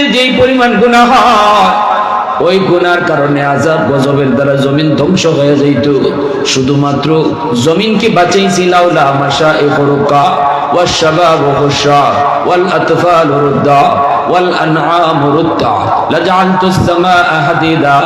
প্রতিদিন যেই পরিমাণ গুণা হয় ওই গুনার কারণে আজাব গজবের দ্বারা জমিন ধ্বংস হয়ে যাইত শুধুমাত্র জমিনকে বাঁচাইছি লাউলা মাসা এ ফরুকা والشباب خشاع والأطفال رضع والأنعام رتع لجعلت السماء حديدا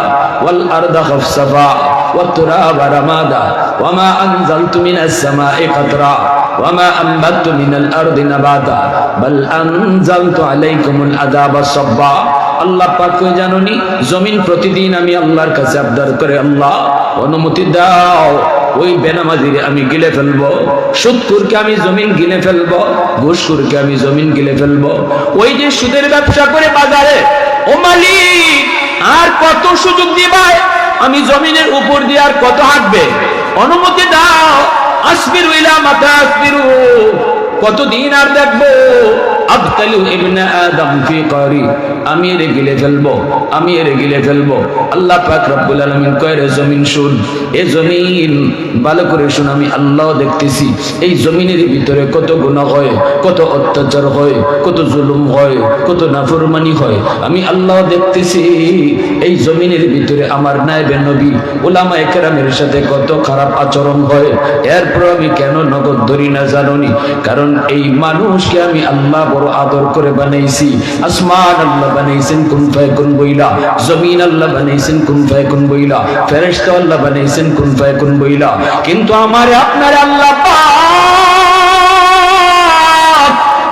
والأرض خفصفا والتراب رمادا وما أنزلت من السماء قطرا وما أنبت من الأرض نباتا بل أنزلت عليكم العذاب صبا আল্লাহ পাক কই জানোনি জমিন প্রতিদিন আমি আল্লাহর কাছে আবদার করে আল্লাহ অনুমতি দাও ওই বেনামাজিরে আমি গিলে ফেলবো সুদকুরকে আমি জমিন গিলে ফেলবো ঘুষকুরকে আমি জমিন গিলে ফেলবো ওই যে সুদের ব্যবসা করে বাজারে ও মালিক আর কত সুযোগ দিবাই আমি জমিনের উপর দিয়ে আর কত হাঁটবে অনুমতি দাও আসবিরু কতদিন আর দেখব? আবতালু ইবনে আদম ফি করি। আমি এর গিলে ফেলব, আমি এর গিলে ফেলব। আল্লাহ পাক রব্বুল আলামিন কয়, রে জমিন শুন, এ জমিন ভালো করে শুন, আমি আল্লাহ দেখতেছি। এই জমিনের ভিতরে কত গুনাহ হয়, কত অত্যাচার হয়, কত জুলুম হয়, কত নাফরমানি হয়। আমি আল্লাহ দেখতেছি, এই জমিনের ভিতরে আমার নাইবে নবী ওলামা একরামের সাথে কত খারাপ আচরণ হয়। এরপর আমি কেন নগদ ধরি না জানি কারণ এই মানুষকে আমি আল্লাহ বড় আদর করে বানাইছি। আসমান আল্লাহ বানাইছেন, কুন ফায়াকুন বইলা? জমিন আল্লাহ বানাইছেন, কুন ফায়াকুন বইলা? ফেরেশতা আল্লাহ বানাইছেন, কুন ফায়াকুন বইলা? কিন্তু আমার আপনার আল্লাহ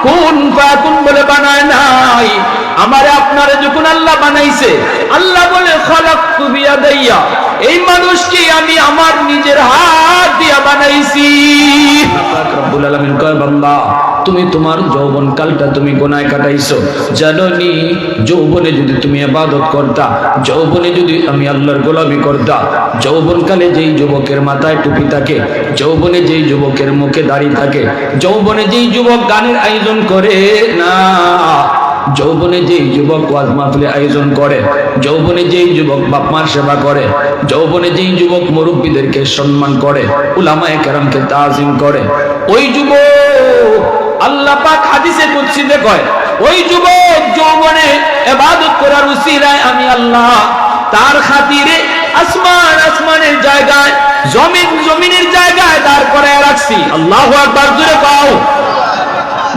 কোন ফায়াকুন বলে বানায় নাই? আমারে আপনারে যখন আল্লাহ বানাইছে, আল্লাহ বলে, খালাকতু বিয়াদাইয়া। এই মানুষকে আমি আমার নিজের হাত দিয়া বানাইছি। রব্বুল আলামিন কয়, বান্দা, তুমি তোমার যৌবন কালটা তুমি গোনায় কাটাইছো। জানোনি, যৌবনে যদি তুমি ইবাদত করতা, যৌবনে যদি আমি আল্লাহর গোলামি করতা, যৌবন কালে যেই যুবকের মাথায় টুপি থাকে, যৌবনে যেই যুবকের মুখে দাড়ি থাকে, যৌবনে যেই যুবক গানের আয়োজন করে, না যৌবনে যেই যুবক ওয়াজ মাহফিলে আয়োজন করে, যৌবনে যেই যুবক বাপ মার সেবা করে, যৌবনে যেই যুবক মুরব্বীদেরকে সম্মান করে, উলামায়ে কেরামকে তাজিম করে, ওই যুবক আল্লাহ পাক হাদিসে কুদসিতে কয়, ওই যুবক যৌবনে ইবাদত করার উসিলায় আমি আল্লাহ, তার খাতিরে আসমান আসমানের জায়গায়, জমিন জমিনের জায়গায় দাঁড় করায় রাখছি। আল্লাহু আকবার, জোরে পাও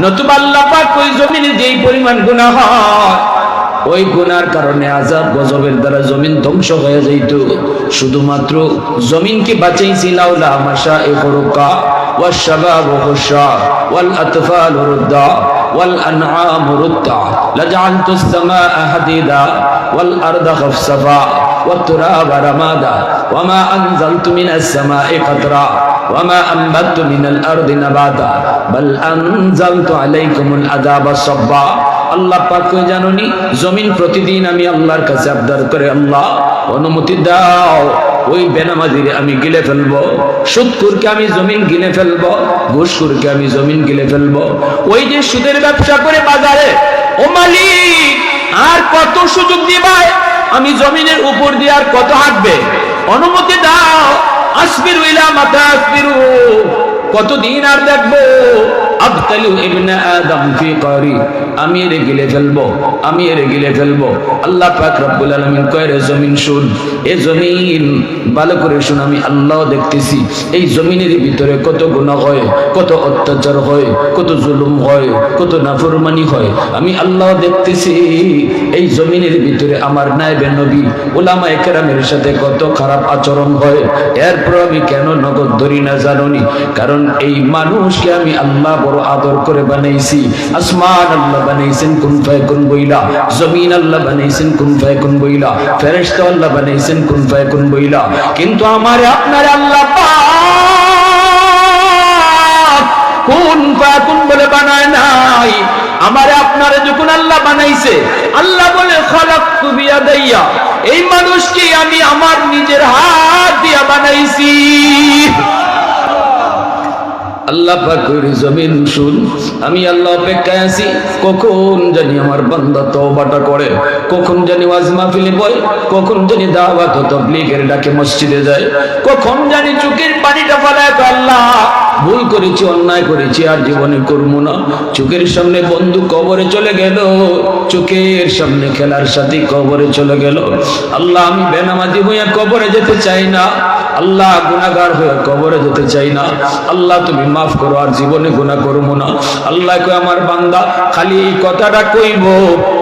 নতুবা আল্লাহ পাক ওই জমিনে যেই পরিমাণ গুনাহ হয় ওই গুনার কারণে আজাব গজবের দ্বারা জমিন ধ্বংস হয়ে যাইত শুধুমাত্র জমিনকে বাঁচাইছি লাউলা মাসা এ ফরুকা والشباب خشاع والأطفال رضع والأنعام رتع لجعلت السماء حديدا والأرض خفصفا والتراب رمادا وما أنزلت من السماء قطرا وما أنبت من الأرض نباتا بل أنزلت عليكم العذاب صبا আল্লাহ পাক কই জানোনি জমিন প্রতিদিন আমি আল্লাহর কাছে আবদার করে আল্লাহ অনুমতি দাও ওই বেনামাজিরে আমি গিলে ফেলবো সুদকুরকে আমি জমিন গিলে ফেলবো ঘুষকুরকে আমি জমিন গিলে ফেলবো ওই যে সুদের ব্যবসা করে বাজারে ও মালিক আর কত সুযোগ দিবাই আমি জমিনের উপর দিয়ে আর কত হাঁটবে অনুমতি দাও আসবিরু কতদিন আর দেখব? আবতালু ইবনে আদম ফি করি। আমি এর গিলে ফেলব, আমি এর গিলে ফেলব। আল্লাহ পাক রব্বুল আলামিন কয়, রে জমিন শুন, এ জমিন ভালো করে শুন, আমি আল্লাহ দেখতেছি। এই জমিনের ভিতরে কত গুনাহ হয়, কত অত্যাচার হয়, কত জুলুম হয়, কত নাফরমানি হয়। আমি আল্লাহ দেখতেছি, এই জমিনের ভিতরে আমার নাইবে নবী ওলামা একরামের সাথে কত খারাপ আচরণ হয়। এরপর আমি কেন নগদ ধরি না জানি কারণ এই মানুষকে আমি আল্লাহ বড় আদর করে বানাইছি। আসমান আল্লাহ বানাইছেন, কুন ফায়াকুন বইলা? জমিন আল্লাহ বানাইছেন, কুন ফায়াকুন বইলা? ফেরেশতা আল্লাহ বানাইছেন, কুন ফায়াকুন বইলা? কিন্তু আমার আপনার আল্লাহ কোন ফায়াকুন বলে বানায় নাই? আমারে আপনারে যখন আল্লাহ বানাইছে, আল্লাহ বলে, খালাকতু বিয়াদাইয়া। এই মানুষকে আমি আমার নিজের হাত দিয়া বানাইছি। আল্লাহ পাকের জমিন শুন। আমি আল্লাহ অপেক্ষায় আছি, কখন জানি আমার বান্দা তওবাটা করে, কখন জানি ওয়াজ মাহফিলে বয়, কখন জানি দাওয়াত ও তাবলীগের ডাকে মসজিদে যায়, কখন জানি চুকের পানিটা ফলায় আল্লাহ। ভুল করেছি, অন্যায় করেছি, আর জীবনে করব না। চোখের সামনে বন্ধু কবরে চলে গেল, চোখের সামনে খেলার সাথে কবরে চলে গেল। আল্লাহ, আমি বেনামাজি হইয়া কবরে যেতে চাই না। আল্লাহ গুনাগার হয়ে কবরে যেতে চাই না। আল্লাহ, তুমি মাফ করো, আর জীবনে গুনাহ করব না। আল্লাহ কই আমার বান্দা, খালি এই কথাটা কইব,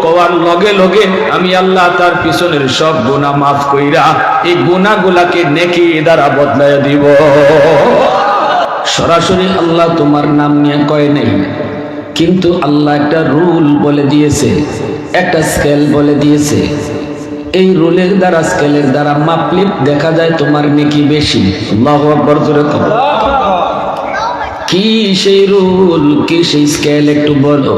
কওয়ার লগে লগে আমি আল্লাহ তার পিছনের সব গুনাহ মাফ কইরা এই গুনাহগুলাকে নেকি দ্বারা বদলায় দিব। সরাসরি আল্লাহ তোমার নাম নিয়ে কয় নেই, কিন্তু আল্লাহ একটা রুল বলে দিয়েছে, একটা স্কেল বলে দিয়েছে। এই রুলের দ্বারা, স্কেলের দ্বারা মাপলে দেখা যায় তোমার নেকি বেশি। কি সেই রুল, কি সেই স্কেল, একটু বলো।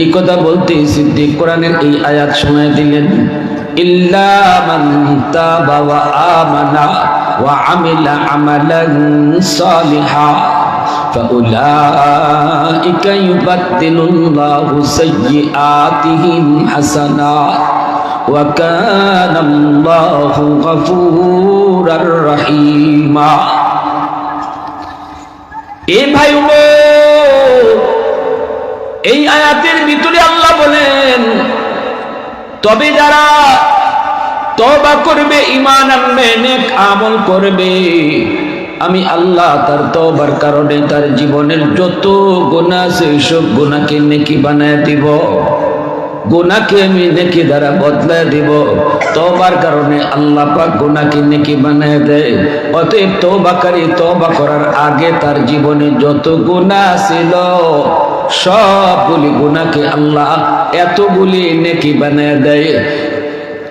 এই কথা বলতে সিদ্দিক কোরআনের এই আয়াত শোনায় দিলেন। ইল্লা মান তাবা ওয়া আমানা ওয়া আমিলা আমালান সালিহা فأولئك يبدل الله سيئاتهم حسنات وكان الله غفورا رحيما এ ভাই ও, এই আয়াতের ভিতরে আল্লাহ বলেন তবে যারা তবা করবে ইমান আনবে, নেক আমল করবে, আমি আল্লাহ তার তবার কারণে তার জীবনের যত গুণা আছে, সব গুণাকে নেকি বানায় দিব। গুনাকে আমি নেকি দ্বারা বদলায় দিব। তবার কারণে আল্লাহ পাক গুনাকে নেকি বানায় দেয়। অতএব তবাকারী তবা করার আগে তার জীবনে যত গুনাহ ছিল সবগুলি গুনাকে আল্লাহ এতগুলি নেকি বানায় দেয়।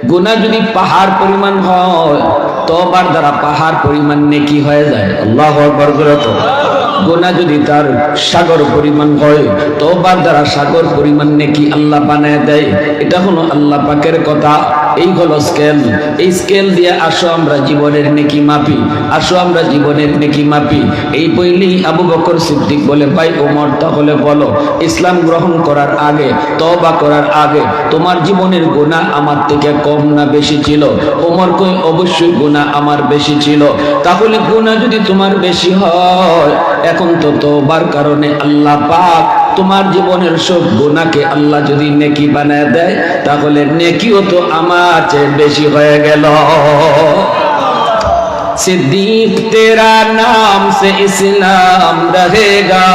গুনাহ যদি পাহাড় পরিমাণ হয়, তবার দ্বারা পাহাড় পরিমাণ নেকি হয়ে যায়। আল্লাহ আকবার করে তো। গোনা যদি তার সাগর পরিমাণ হয়, তবার দ্বারা সাগর পরিমাণ নেকি আল্লাহ বানায় দেয়। এটা হলো আল্লাহ পাকের কথা। এই হলো স্কেল। এই স্কেল দিয়ে আসো আমরা জীবনের নেকি মাপি। আসো আমরা জীবনের নেকি মাপি। এই বইলেই আবু বকর সিদ্দিক বলে, ভাই ওমর, তাহলে বলো, ইসলাম গ্রহণ করার আগে তবা করার আগে, তোমার জীবনের গুণা আমার থেকে কম না বেশি ছিল? ওমর কই অবশ্যই গুণা আমার বেশি ছিল। তাহলে গুণা যদি তোমার বেশি হয়, এখন তো তোবার কারণে আল্লাহ পাক তোমার জীবনের সব গুণাকে আল্লাহ যদি নেকি বানায় দেয় তাহলে নেকিও তো আমার চেয়ে বেশি হয়ে গেল सिद्दीक तेरा नाम से इस्लाम रहेगा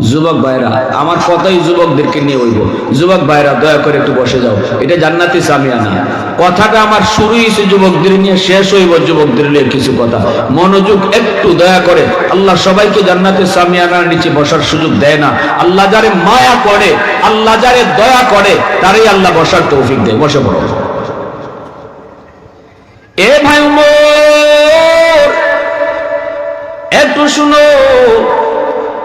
যুবক ভাইরা, আমার কথাই যুবকদেরকে নিয়ে হইব। যুবক ভাইরা, দয়া করে একটু বসে যাও। এটা জান্নাতি সামিয়ানা কথাটা আমার শুরুই হয়েছে যুবকদের নিয়ে, শেষ হইব যুবকদের নিয়ে কিছু কথা। মনোযোগ একটু দয়া করে। আল্লাহ সবাইকে জান্নাতে সামিয়ানার নিচে বসার সুযোগ দেয় না। আল্লাহ যারে মায়া করে, আল্লাহ যারে দয়া করে, তারই আল্লাহ বসার তৌফিক দেয়। বসে পড়ো। এ ভাই একটু শুনো।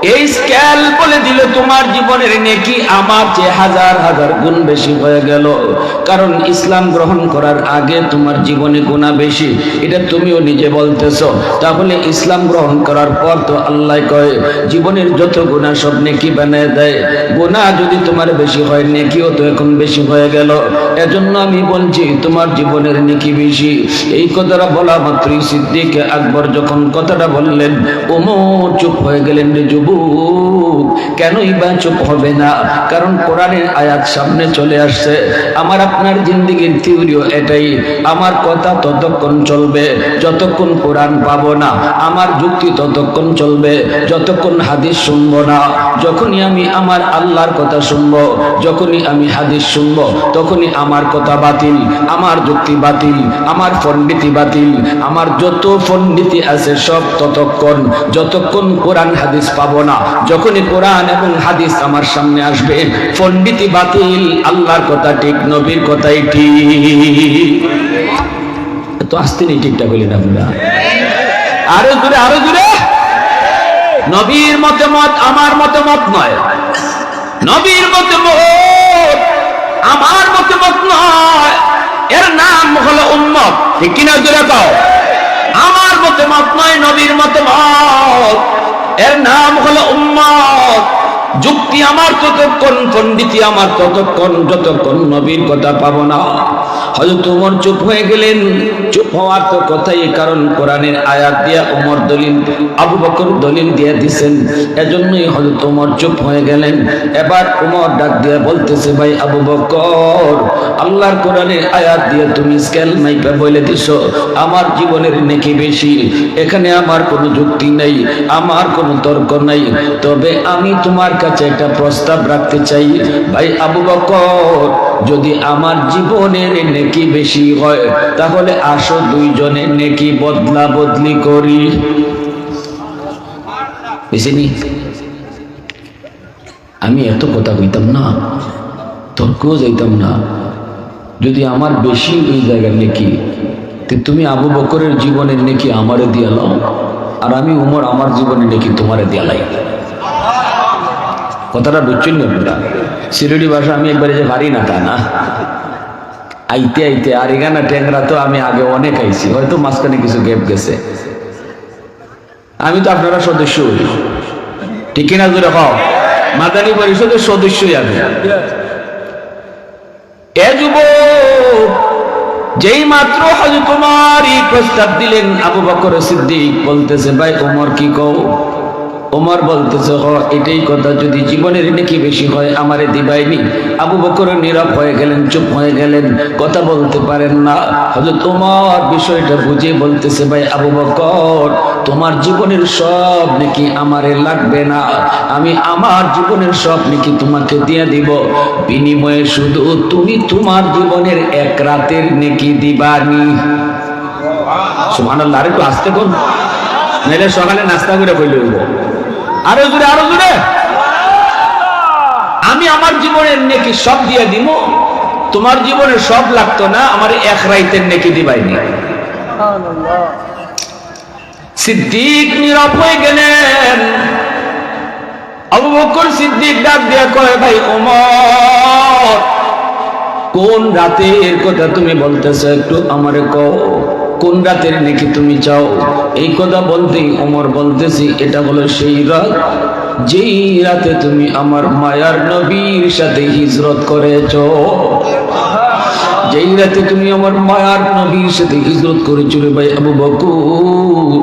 এই স্কেল বলে দিল তোমার জীবনের নেকি আমার চেয়ে হাজার হাজার গুণ বেশি হয়ে গেল। কারণ ইসলাম গ্রহণ করার আগে তোমার জীবনে গুণা বেশি। এটা তুমিও নিজে বলতেছ। তাহলে ইসলাম গ্রহণ করার পর তো আল্লাহ কয়, জীবনের যত গুণা সব নেকি বানায় দেয়। গুণা যদি তোমার বেশি হয়, নেকিও তো এখন বেশি হয়ে গেল। এজন্য আমি বলছি, তোমার জীবনের নেকি বেশি। এই কথাটা বলা মাত্রই সিদ্দিক আকবর যখন কথাটা বললেন, ওমর চুপ হয়ে গেলেন রে কেনই বা চুপ হবে না? কারণ কোরআনের আয়াত সামনে চলে আসছে। আমার আপনার জিন্দিগির থিওরিও এটাই। আমার কথা ততক্ষণ চলবে, যতক্ষণ কোরআন পাবো না। আমার যুক্তি ততক্ষণ চলবে, যতক্ষণ হাদিস শুনব না। যখনই আমি আমার আল্লাহর কথা শুনব, যখনই আমি হাদিস শুনব, তখনই আমার কথা বাতিল, আমার যুক্তি বাতিল, আমার পণ্ডিতি বাতিল, আমার যত পণ্ডিতি আছে সব ততক্ষণ, যতক্ষণ কোরআন হাদিস পাবো না। যখনই কোরআন এবং হাদিস আমার সামনে আসবে, পণ্ডিতি বাতিল, আল্লাহর কথা ঠিক, নবীর কথাই ঠিক। তো আসতে নেই ঠিকঠাক বলি না আপনারা আরও দূরে আরও দূরে নবীর মতামত আমার মতামত নয়। নবীর মতামত আমার মতামত নয়। এর নাম হলো উম্মত। ঠিক কিনা জোরে কও? আমার মতামত নয়, নবীর মতামত। এর নাম হলো উম্মত। যুক্তি আমার ততক্ষণ, পণ্ডিতি আমার ততক্ষণ, যতক্ষণ নবীর কথা পাবো না। হযরত ওমর চুপ হয়ে গেলেন। চুপ হওয়ার তো কথাই কারণ, কোরআনের আয়াত দিয়া ওমর দলিল, আবু বকর দলিল দিয়ে দিছেন। এজন্যই হযরত ওমর চুপ হয়ে গেলেন। এবার ওমর ডাক দিয়া বলতেছে, ভাই আবু বকর, আল্লাহর কোরআনের আয়াত দিয়ে তুমি স্কেল মাইপা বলে দিছো। আমার জীবনের নেকি বেশি। এখানে আমার কোনো যুক্তি নেই, আমার কোনো তর্ক নাই। তবে আমি তোমার কাছে একটা প্রস্তাব রাখতে চাই। ভাই আবু বকর, যদি আমার জীবনের নেকি বেশি হয়, তাহলে আসো দুইজনের নেকি বদলা বদলি করি। বুঝিনি আমি এত কথা কইতাম না, তর্কও যাইতাম না। যদি আমার বেশি ওই জায়গার নেকি তুমি আবু বকরের জীবনের নেকি আমারে দিয়া লাও আর আমি উমর আমার জীবনের নেকি তোমারে দিয়া লাই। কথাটা বুঝছেন আপনারা সিলেটি ভাষা আমি একবারে যে পারি না তা না। আইতে আইতে, আর এখানে ট্যাংরা তো আমি আগে অনেক আইছি, হয়তো মাঝখানে কিছু গ্যাপ গেছে। আমি তো আপনারা সদস্য ঠিক কিনা জোরে হও মাদানী পরিষদের সদস্যই আমি। এ যুব যেই মাত্র হজ তোমার প্রস্তাব দিলেন, আবু বকর সিদ্দিক বলতেছে, ভাই ওমর কি কও? ওমর বলতেছে হ এটাই কথা। যদি জীবনের নাকি বেশি হয়, আমারে দিবাইনি। আবু বকর নীরব হয়ে গেলেন, চুপ হয়ে গেলেন, কথা বলতে পারেন না। হজরত তোমার বিষয়টা বুঝে বলতেছে, ভাই, আবু বকর, তোমার জীবনের সব নাকি আমারে লাগবে না। আমি আমার জীবনের সব নাকি তোমাকে দিয়ে দিব। বিনিময়ে শুধু তুমি তোমার জীবনের এক রাতের নেকি দিবানি। সুবহানাল্লাহ, আরেকটু আসতে কোন নাহলে সকালে নাস্তা করে হইব। আরও জোরে আরও জোরে। আমি আমার জীবনের নেকি সব দিয়ে দিব তোমার জীবনে সব লাগতো না আমার এক রাইতের নেকি দিবাইনি। সিদ্দিক নীরব হয়ে গেলেন। আবু বকর সিদ্দিক ডাক দিয়া কয় ভাই ওমর কোন রাতের কথা তুমি বলতেছো একটু আমারে কও। কোন রাতের নাকি তুমি চাও এই কথা বলতেই ওমর বলতেছি, এটা হলো সেই রাত যেই রাতে তুমি আমার মায়ার নবীর সাথে হিজরত করেছ। যেই রাতে তুমি আমার মায়ার নবীর সাথে হিজরত করেছ রে ভাই আবু বকুর।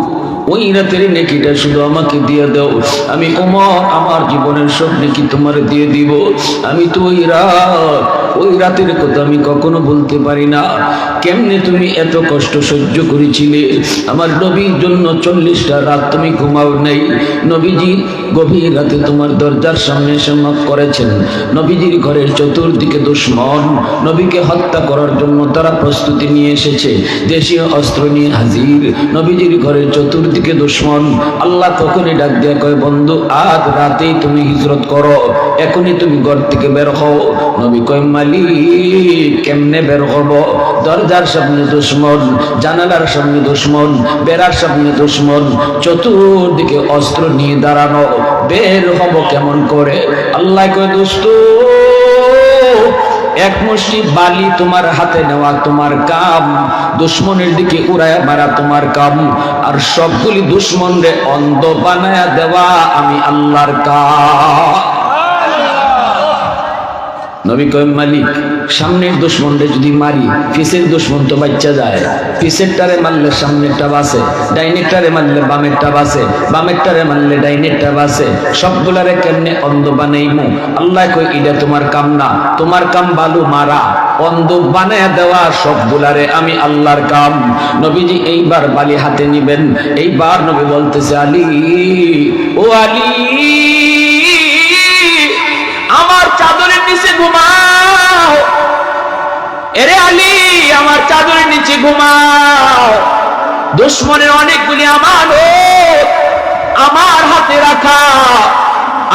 ওই রাতের নেকিটা শুধু আমাকে দিয়ে দাও। আমি ওমর, আমার জীবনের সব নেকি তোমার দিয়ে দিব। আমি তো ওই রাত, ওই রাতের কথা আমি কখনো বলতে পারি না। কেমনে তুমি এত কষ্ট সহ্য করেছিলে? আমার নবীর জন্য চল্লিশটা রাত তুমি ঘুমাও নেই। নবীজি গভীর রাতে তোমার দরজার সামনে এসে knock করেছেন। নবীজির ঘরের চতুর্দিকে দুশ্মন। নবীকে হত্যা করার জন্য তারা প্রস্তুতি নিয়ে এসেছে। দেশীয় অস্ত্র নিয়ে হাজির। নবীজির ঘরের চতুর্দিকে দুশ্মন। আল্লাহ তখনই ডাক দিয়া কয়, বন্ধু, আজ রাতেই তুমি হিজরত করো। এখনই তুমি ঘর থেকে বের হও। নবী কয় মালি কেমনে বের হব? দরজার সামনে দুশ্মন, জানালার সামনে দুশ্মন, বেড়ার সামনে দুশ্মন, চতুর্দিকে অস্ত্র নিয়ে দাঁড়ানো। বের হব কেমন করে? আল্লাহ কয়, দোস্ত এক মুষ্টি বালি তোমার হাতে নেওয়া তোমার কাম, দুশ্মনের দিকে উড়ায় মারা তোমার কাম, আর সবগুলি দুশ্মন রে অন্ধ বানায়া দেওয়া আমি আল্লাহর কাম। নবী কয়েম মালিক সামনের দুশ্মনরে যদি মারি পিসের দুশ্মন তো বাচ্চা যায়। পিসেরটারে মারলে সামনেরটা বাসে ডাইনের ডাইনেরটারে মারলে বামেরটা বাসে বামের বামেরটারে মারলে ডাইনেরটা বাসে সবগুলারে কেমনে অন্ধ বানাইমু? আল্লাহ কই এটা তোমার কাম না, তোমার কাম বালু মারা। অন্ধ বানায় দেওয়া সবগুলারে আমি আল্লাহর কাম। নবীজি এইবার বালি হাতে নিবেন। এইবার নবী বলতেছে, আলী, ও আলী, আমার চাদরের নিচে ঘুমাও। এরে আলী, আমার চাদরের নিচে ঘুমাও। দুশ্মনের অনেকগুলি আমানত আমার হাতে রাখা।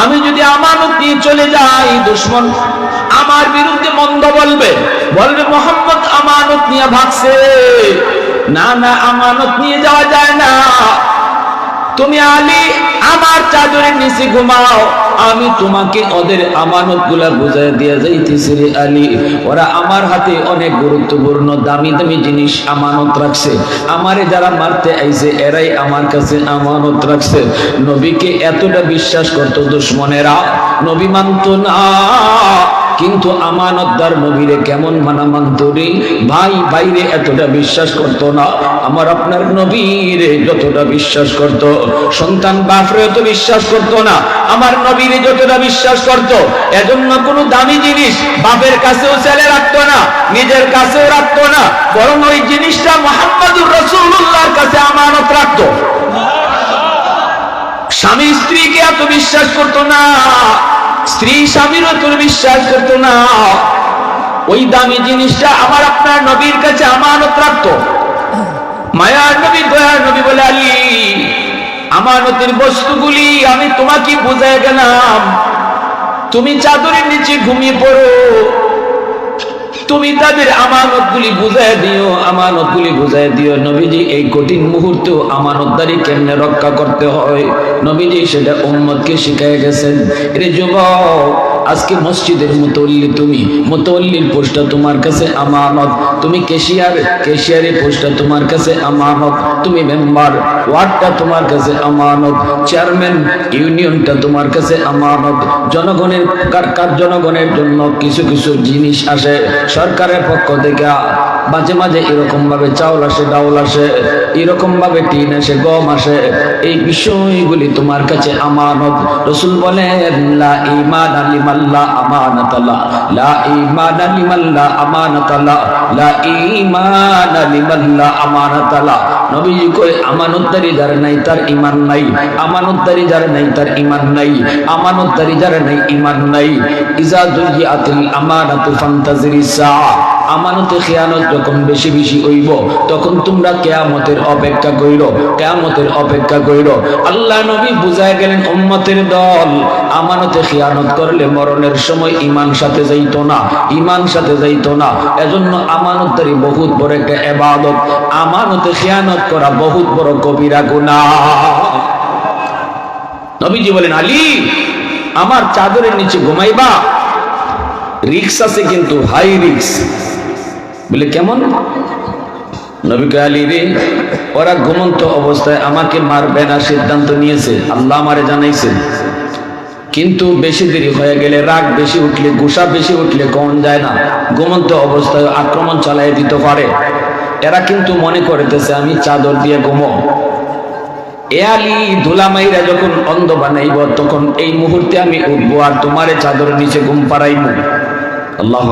আমি যদি আমানত নিয়ে চলে যাই, দুশ্মন আমার বিরুদ্ধে মন্দ বলবে। বলবে, মোহাম্মদ, আমানত নিয়ে ভাগছে। না না, আমানত নিয়ে যাওয়া যায় না। তুমি আলী, আমার চাদরের নিচে ঘুমাও। আমি তোমাকে ওদের আমানতগুলা বুঝাই দিয়ে যাইতেছি রে আলী। ওরা আমার হাতে অনেক গুরুত্বপূর্ণ, দামি দামি জিনিস আমানত রাখছে। আমারে যারা মারতে আইছে, এরাই আমার কাছে আমানত রাখছে। নবীকে এতটা বিশ্বাস করতো দুশ্মনেরা। নবী মানত না। কিন্তু আমানতদার নবীরে কেমন মানা মানত ভাই বাইরে এতটা বিশ্বাস করত না। আমার আপনার নবীরে যতটা বিশ্বাস করত। সন্তান বাপরে এত বিশ্বাস করত না। আমার নবীরে যতটা বিশ্বাস করত। এজন্য কোনো দামি জিনিস বাপের কাছেও ছেলে রাখতো না, নিজের কাছেও রাখতো না। বরং ওই জিনিসটা মোহাম্মদুর রসুল্লাহর কাছে আমানত রাখতো। স্বামী স্ত্রীকে এত বিশ্বাস করতো না। স্ত্রী স্বামীরও তুমি বিশ্বাস করতো না। ওই দামি জিনিসটা আমার আপনার নবীর কাছে আমানত রাখতো। মায়ার নবী, দয়ার নবী বলে, আলী, আমানতের বস্তুগুলি আমি তোমাকে বুঝাই গেলাম। তুমি চাদরের নিচে ঘুমিয়ে পড়ো। তুমি তাদের আমানতগুলি বুঝাই দিও, আমানতগুলি বুঝাই দিও। নবীজি, এই কঠিন মুহূর্তেও আমানতদারি কেমনে রক্ষা করতে হয়? নবীজি সেটা উম্মতকে শিখাই গেছেন। রে যুবক আজকে মসজিদের মুতল্লি তুমি, মুতল্লির পোস্টটা তোমার কাছে আমানত। তুমি কেশিয়ার, কেশিয়ারের পোস্টটা তোমার কাছে আমানত। তুমি মেম্বার, ওয়ার্ডটা তোমার কাছে আমানত। চেয়ারম্যান, ইউনিয়নটা তোমার কাছে আমানত। জনগণের জনগণের জন্য কিছু কিছু জিনিস আসে। সরকারের পক্ষ থেকে মাঝে মাঝে এরকম ভাবে চাউল আসে, ডাউল আসে, এরকম ভাবে টিন আসে, গম আসে। এই বিষয়গুলি তোমার কাছে আমানত। রসুল বলেন, লা ইমান আলিমাল্লা লা ইমান লা। ইমান নবীজি কই আমানতদারি যার নাই তার ইমান নাই। আমানতদারি যার নাই তার ইমান নাই। আমানতদারি যার নাই ইমান নাই। ইজা দুইয়াতিল আমানাতু ফান্তাজিরি সা আমানতে খেয়ানত যখন বেশি বেশি হইব, তখন তোমরা কেয়ামতের অপেক্ষা কইর কেয়ামতের অপেক্ষা কইর আল্লাহ নবী বুঝায় গেলেন, উম্মতের দল, আমানতে খেয়ানত করলে মরণের সময় ইমান সাথে যাইতো না ইমান সাথে যাইতো না। এজন্য আমানতদারি বহুত বড় একটা এবাদত। আমানতে খেয়ানত করা বহুত বড় কবিরা গুনাহ। নবীজি বলেন, আলী, আমার চাদরের নিচে ঘুমাইবা। রিক্স আছে কিন্তু হাই রিক্স বলে, কেমন? নবীকে আলী রে, ওরা ঘুমন্ত অবস্থায় আমাকে মারবে না সিদ্ধান্ত নিয়েছে। আল্লাহ আমারে জানাইছে। কিন্তু বেশি দেরি হয়ে গেলে রাগ বেশি উঠলে, গুসা বেশি উঠলে কম যায় না। ঘুমন্ত অবস্থায় আক্রমণ চালাই দিতে পারে। এরা কিন্তু মনে করতেছে, আমি চাদর দিয়ে ঘুমো। এ আলী ধুলামাইরা যখন অন্ধ বানাইব, তখন এই মুহূর্তে আমি উঠবো আর তোমারে চাদর নিচে ঘুম পাড়াইব। আল্লাহ